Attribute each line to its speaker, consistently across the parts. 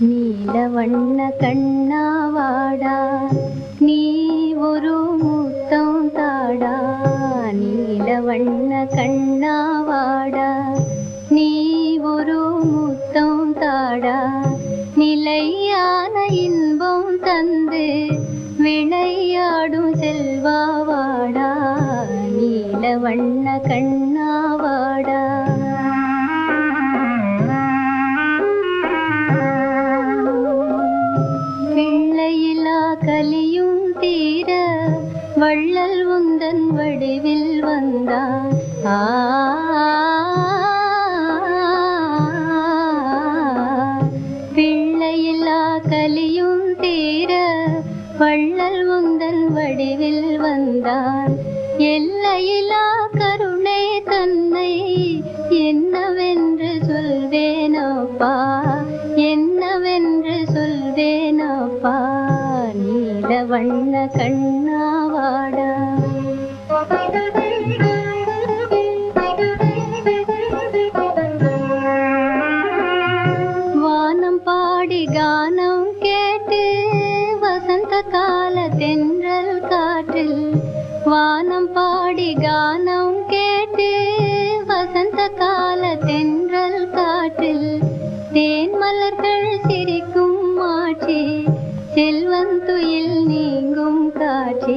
Speaker 1: நீல வண்ண கண்ணாவாடா நீ ஒரு முத்தம் தாடா. நீல வண்ண கண்ணாவாடா நீ ஒரு முத்தம் தாடா. நிலையான இன்பம் தந்து விளையாடும் செல்வாவாடா நீல வண்ண கண்ணாவாடா வள்ளல் உந்தன் வடிவில் வந்தார் பிள்ளையில்லா கலியும் தீர வள்ளல் உந்தன் வடிவில் வந்தார் எல்லையிலா கருணை தன்னை என்னவென்று சொல்வேனப்பா? என்னவென்று சொல்வேனப்பா? வண்ண கண்ணாவாடா. வானம் பாடி கானம் கேட்டு வசந்த கால தென்றல் காற்றில். வானம் பாடி கானம் கேட்டு வசந்த கால தென்றல் காற்றில். தேன் செல்வந்துயில் நீங்கும் காற்றே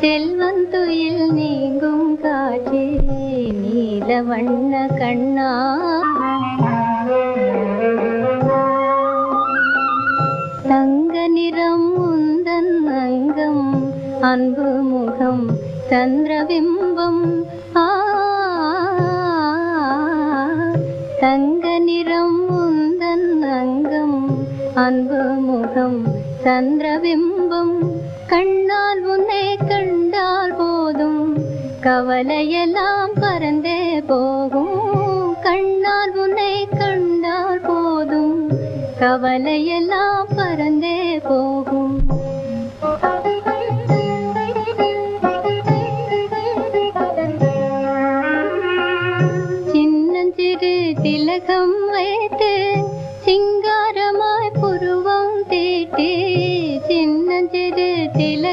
Speaker 1: செல்வந்துயில் நீங்கும் காற்றே நீல வண்ண கண்ணா. தங்க நிறம் உந்தன் அங்கம் அன்பு முகம் சந்திரபிம்பம் ஆ தங்க நிறம் உந்தன் அங்கம் அன்பு முகம் சந்திரபிம்பம் கண்ணால் உன்னை கண்டால் போதும். கவலையெல்லாம் பறந்தே போகும். கண்ணால் உன்னை கண்டால் போதும். கவலையெல்லாம் பறந்தே போகும்.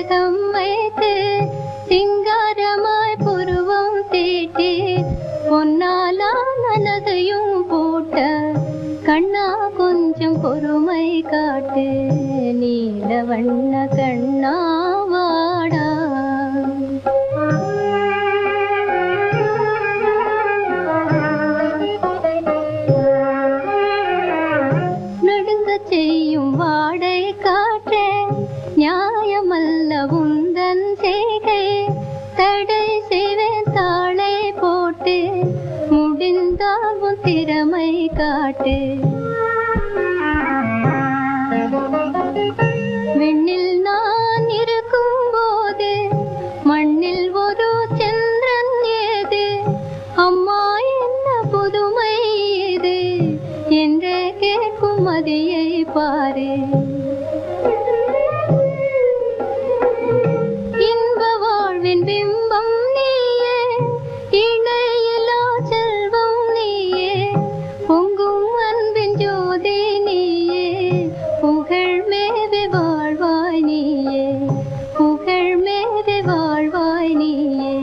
Speaker 1: திலகம் வைத்து சிங்காரமாய் புருவம் தீட்டி பொன்னாலா நனதையும் போட்ட கண்ணா கொஞ்சம் பொறுமை காட்டு. நீல வண்ண கண்ணா பாட்டு விண்ணில் நான் இருக்கும் போது மண்ணில் ஒரு சந்திரன் ஏது? அம்மா என்ன புதுமை இது? என்று கேட்கும் மதியை பாரு. இன்ப வாழ்வின் பிம்பம் बनी है।